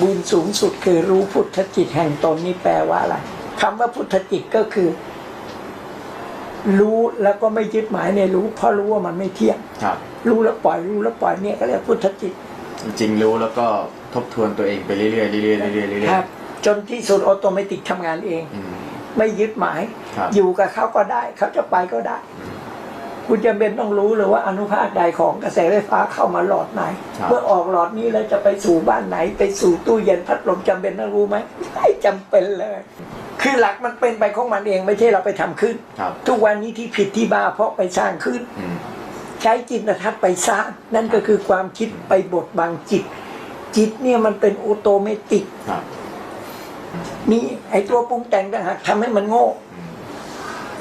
บุญสูงสุดคือรู้พุทธจิตแห่งตนนี่แปลว่าอะไรคำว่าพุทธจิตก็คือ รู้แล้วก็ไม่ยึดหมายในรู้ เพราะรู้ว่ามันไม่เที่ยงครับ รู้แล้วปล่อยรู้แล้วปล่อยเนี่ยก็เรียกพุทธจิต จริงๆรู้แล้วก็ทบทวนตัวเองไปเรื่อยๆเรื่อยๆเรื่อยๆเรื่อยๆครับ จนที่สุดออโตเมติกทำงานเองอืม ไม่ยึดหมาย ครับ อยู่กับเขาก็ได้ เขาจะไปก็ได้ คุณจำเป็นต้องรู้เลยว่าอนุภาคใดของกระแสไฟฟ้าเข้ามาหลอดไหนครับเมื่อออกหลอดนี้แล้วจะไปสู่บ้านไหน ไปสู่ตู้เย็นพัดลมจำเป็นต้องรู้ไหมไม่จำเป็นเลย คือหลักมันเป็นไปของมันเองไม่ใช่เราไปทำขึ้นครับทุกวันนี้ที่ผิดที่บ้าเพราะไปสร้างขึ้นอืมใช้จิตทัศน์ไปสร้าง นั่นก็คือความคิดไปบดบังจิต จิตเนี่ยมันเป็นออโตเมติกครับนี่ไอตัวปรุงแต่งต่างหากทำให้มันโง่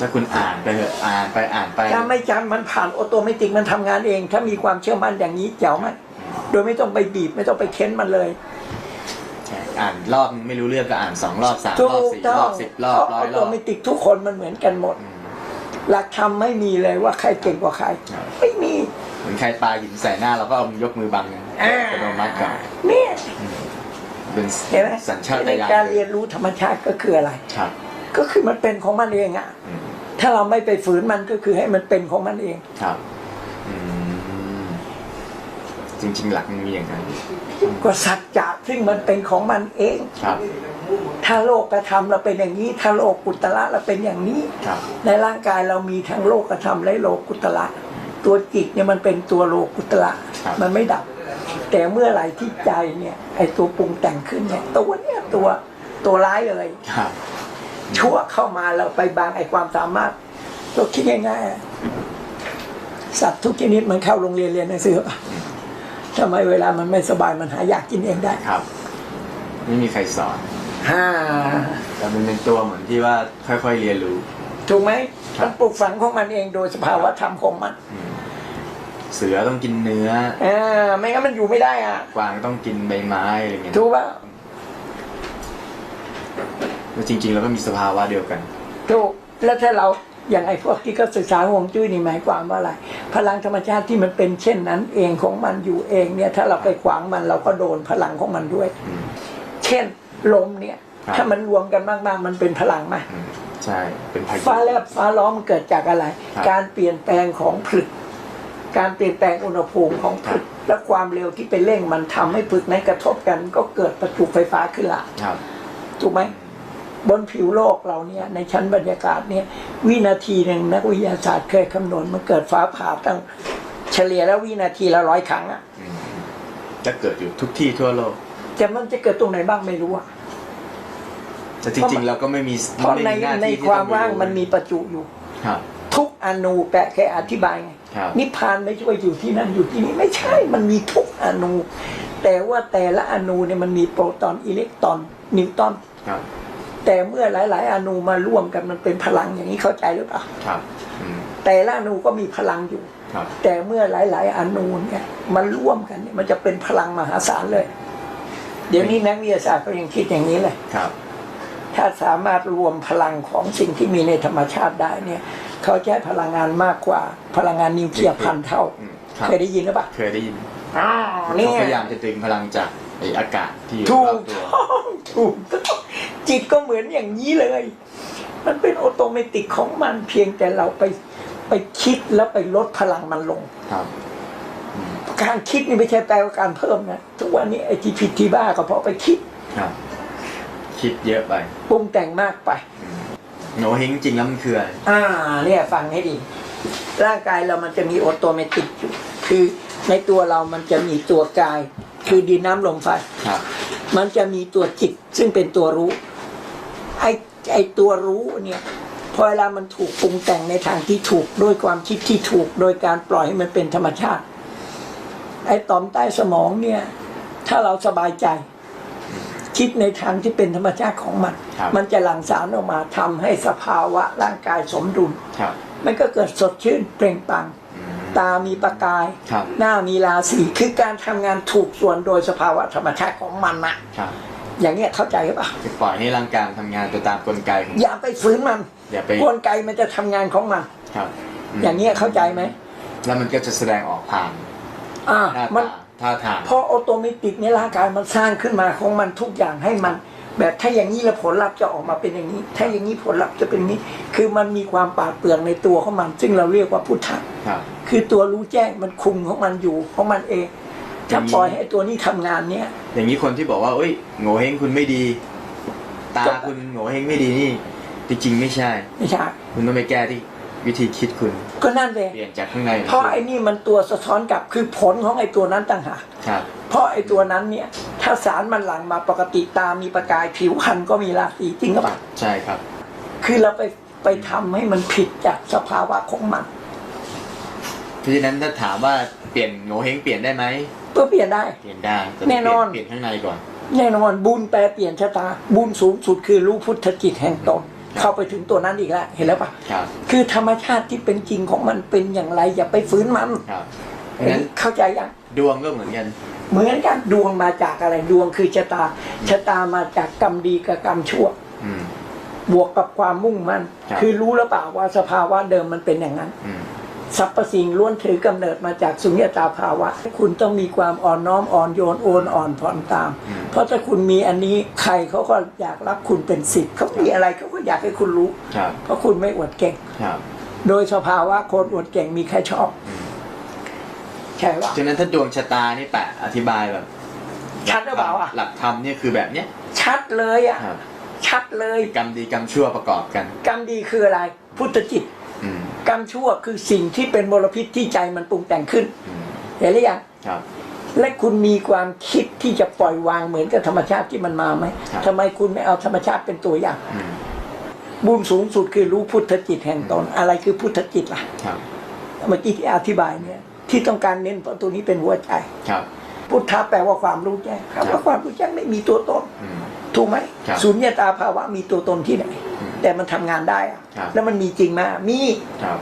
ถ้าคุณอ่านไปเถอะอ่านไปอ่านไปถ้าไม่จำมันผ่านออโตเมติกมันทำงานเอง ถ้ามีความเชื่อมั่นอย่างนี้เจ๋วไหมโดยไม่ต้องไปบีบไม่ต้องไปเค้นมันเลยใช่อ่านรอบนึงไม่รู้เรื่องก็อ่านสองรอบสามถูรอบกสี่ต้รอองบสิบรอบร้ออยอรโตอบเมติกทุกคนมันเหมือนกันหมดอืมหลักธรรมไม่มีเลยว่าใครเก่งกว่าใครครับไม่มีเหมือนใครปาหินใส่หน้าเราก็เอายกมือบังอ่าอัตโนมัติก่อนเนี่ยเป็นเห็นไหมสัญชาตในญาณการเรียนรู้ธรรมชาติก็คืออะไรครับก็คือมันเป็นของมันเองอะอืม ถ้าเราไม่ไปฝืนมันก็คือให้มันเป็นของมันเอง ครับอืมจริง ๆ หลักมันมีอย่างนั้นก็สัจจะซึ่งมันเป็นของมันเอง ครับ ถ้าโลกกระทำเราเป็นอย่างนี้ ถ้าโลกกุตละเราเป็นอย่างนี้ ครับ ในร่างกายเรามีทั้งโลกธรรมและโลกุตละ ตัวจิตเนี่ยมันเป็นตัวโลกุตละมันไม่ดับ แต่เมื่อไหร่ที่ใจเนี่ยไอตัวปรุงแต่งขึ้นเนี่ยตัวเนี่ยตัวตัวร้ายเลย ครับ ชั่วเข้ามาเราไปบางไอความสามารถเราคิดง่ายๆอะสัตว์ทุกชนิดมันเข้าโรงเรียนเรียนหนังสือปะทำไมเวลามันไม่สบายมันหาอยากกินเองได้ครับ ไม่มีใครสอนฮ่าแต่มันเป็นตัวเหมือนที่ว่าค่อยๆเรียนรู้ ถูกไหมครับมันปลูกฝังของมันเองโดยสภาวะธรรมของมันอืมเสือต้องกินเนื้ออ่าไม่งั้นมันอยู่ไม่ได้อะกวางต้องกินใบไม้อะไรเงี้ยถูกป่ะ แล้วจริง ๆ แล้วก็มีสภาวะเดียวกัน ถูกแล้วถ้าเราอย่างไอ้พวกที่เขาศึกษาห่วงจุ้ยนี่หมายความว่าอะไร พลังธรรมชาติที่มันเป็นเช่นนั้นเองของมันอยู่เองเนี่ย ถ้าเราไปขวางมันเราก็โดนพลังของมันด้วยอืมเช่นลมเนี่ย ครับ ถ้ามันรวมกันมากๆ มันเป็นพลังไหมอืมใช่เป็นพายุ ฟ้าแลบฟ้าร้องมันเกิดจากอะไร ครับ การเปลี่ยนแปลงของผลึก การเปลี่ยนแปลงอุณหภูมิของผลึก และความเร็วที่ไปเร่งมันทำให้ผลึกนั้นกระทบกัน ก็เกิดประจุไฟฟ้าขึ้นละครับ ถูกไหม บนผิวโลกเราเนี่ยในชั้นบรรยากาศเนี่ยวินาทีหนึ่งนักวิทยาศาสตร์เคยคำนวณมันเกิดฟ้าผ่าตั้งเฉลี่ยแล้ววินาทีละร้อยครั้งอะอืมจะเกิดอยู่ทุกที่ทั่วโลก แต่มันจะเกิดตรงไหนบ้างไม่รู้อะแต่จริงๆเราก็ไม่มีเพราะในไม่มีหน้าในที่ที่ความต้องไปว่างรู้มันมีประจุอยู่ครับทุกอนูแปะแค่อธิบายไงครับนิพพานไม่ใช่ว่าอยู่ที่นั่นอยู่ที่นี่ไม่ใช่มันมีทุกอนู แต่ว่าแต่ละอนูเนี่ยมันมีโปรตอนอิเล็กตรอนนิวตรอนครับ แต่เมื่อหลาย ๆ อนูมาร่วมกันมันเป็นพลังอย่างนี้เข้าใจหรือเปล่าครับอืมแต่ละอนูก็มีพลังอยู่ครับแต่เมื่อหลาย ๆ อนูเนี่ยมันร่วมกันเนี่ยมันจะเป็นพลังมหาศาลเลย เดี๋ยวนี้นักวิทยาศาสตร์ก็ยังคิดอย่างนี้เลยครับ ถ้าสามารถรวมพลังของสิ่งที่มีในธรรมชาติได้เนี่ย เขาจะให้พลังงานมากกว่า พลังงานนิวเคลียร์พันเท่าอืมครับเคยได้ยินหรือเปล่าเคยได้ยินอ่าเขาเนี่ยพยายามจะดึงพลังจากไออากาศที่อยู่ถูรอกบตัวต้องถูกต้อง จิตก็เหมือนอย่างนี้เลย มันเป็นออโตเมติกของมันเพียงแต่เราไปไปคิดแล้วไปลดพลังมันลงครับอืมการคิดนี่ไม่ใช่แปลว่าการเพิ่มนะทุกวันนี้ไอ้ที่ผิดที่บ้าก็เพราะไปคิดครับ คิดเยอะไปปรุงแต่งมากไปโนเฮงจริงแล้วมันคืออะไรอ่า เนี่ยฟังให้ดี ร่างกายเรามันจะมีออโตเมติกอยู่คือในตัวเรามันจะมีตัวกาย คือดินน้ำลมไฟครับมันจะมีตัวจิตซึ่งเป็นตัวรู้ ไอ้ไอ้ตัวรู้เนี่ยพอเวลามันถูกปรุงแต่งในทางที่ถูกด้วยความคิดที่ถูกโดยการปล่อยให้มันเป็นธรรมชาติ ไอ้ต่อมใต้สมองเนี่ย ถ้าเราสบายใจ คิดในทางที่เป็นธรรมชาติของมันครับมันจะหลั่งสารออกมาทำให้สภาวะร่างกายสมดุลครับมันก็เกิดสดชื่นเปล่งปลังอืมตามีประกายครับหน้ามีราศีคือการทำงานถูกส่วนโดยสภาวะธรรมชาติของมันนะครับ อย่างเงี้ยเข้าใจหรือเปล่าจะปล่อยให้ร่างกายทำงานไปตามกลไกของอย่าไปฝืนมันอย่าไปกลไกมันจะทำงานของมันครับมอย่างเงี้ยเข้าใจไหมแล้วมันก็จะแสดงออกผ่านอ่าหน้ามัน ตาท่าทาง เพราะออโตเมติกในร่างกายมันสร้างขึ้นมาของมันทุกอย่างให้มัน แบบถ้าอย่างนี้แล้วผลลัพธ์จะออกมาเป็นอย่างนี้ ถ้าอย่างนี้ผลลัพธ์จะเป็นอย่างนี้ คือมันมีความปราดเปรื่องในตัวของมัน ซึ่งเราเรียกว่าพุทธะ ครับ คือตัวรู้แจ้งมันคุมของมันอยู่ของมันเอง ถ้าปล่อยให้ตัวนี้ทำงานเนี้ยอย่างนี้คนที่บอกว่าเอ้ยโง่เฮงคุณไม่ดี ตาก็คุณโง่เฮงไม่ดีนี่ จริงๆไม่ใช่ ไม่ใช่ คุณต้องไปแก้ที่วิธีคิดคุณ ก็นั่นเลยเปลี่ยนจากข้างในเพราะไอ้นี่มันตัวสะท้อนกลับคือผลของไอ้ตัวนั้นต่างหากครับเพราะไอ้ตัวนั้นเนี่ย ถ้าสารมันหลั่งมาปกติตามีประกายผิวพรรณก็มีราศีจริงหรือเปล่าใช่ครับ คือเราไปไปทำให้มันผิดจากสภาวะของมันเพราะฉะนั้นถ้าถามว่าเปลี่ยนโง่เฮงเปลี่ยนได้ไหม เพื่อเปลี่ยนได้ เปลี่ยนได้ต่แน่นอนเปลี่ยนเปลี่ยนข้างในก่อน แน่นอนบุญแปลเปลี่ยนชะตา บุญสูงสุดคือรู้พุทธจิตแห่งตนครับเข้าไปถึงตัวนั้นอีกแล้วเห็นแล้วปะครับคือธรรมชาติที่เป็นจริงของมันเป็นอย่างไร อย่าไปฝืนมันครับเพราะฉะนั้นเข้าใจยังดวงก็เหมือนกัน เหมือนกันดวงมาจากอะไรดวงคือชะตาชะตามาจากกรรมดีกับกรรมชั่วอืมบวกกับความมุ่งมั่นครับคือรู้แล้วเปล่าว่าสภาวะเดิมมันเป็นอย่างนั้นอืม สรรพสิ่งล้วนถือกำเนิดมาจากสุญญตาภาวะ คุณต้องมีความอ่อนน้อมอ่อนโยนโอนอ่อนผ่อนตามอืมเพราะถ้าคุณมีอันนี้ใครเขาก็อยากรับคุณเป็นสิทธิ์เขามีอะไรเขาก็อยากให้คุณรู้ครับเพราะคุณไม่อวดเก่งครับโดยสภาวะคนอวดเก่งมีใครชอบอืมใช่ปะฉะนั้นถ้าดวงชะตานี่แปะอธิบายแบบ ชัดหรือเปล่าอะหลักธรรมเนี่ยคือแบบเนี้ย ชัดเลยอะครับชัดเลยกรรมดีกรรมชั่วประกอบกัน กรรมดีคืออะไร พุทธจิตอืมก รรมชั่วคือสิ่งที่เป็นมลพิษที่ใจมันปรุงแต่งขึ้นอืมเห็นหรือยังครับและคุณมีความคิดที่จะปล่อยวางเหมือนกับธรรมชาติที่มันมาไหมครับทำไมคุณไม่เอาธรรมชาติเป็นตัวอย่างอืมบุญสูงสุดคือรู้พุทธจิตแห่งตน อะไรคือพุทธจิตล่ะครับเมื่อกี้ที่อธิบายเนี่ย ที่ต้องการเน้นเพราะตัวนี้เป็นหัวใจครับพุทธะแปลว่าความรู้แจ้งครัคำบว่าความรู้แจ้งไม่มีตัวตนอืมถูกไหมครับสุญญตาภาวะมีตัวตนที่ไหนอืม แต่มันทำงานได้อะครับแล้วมันมีจริงไหมมีครับ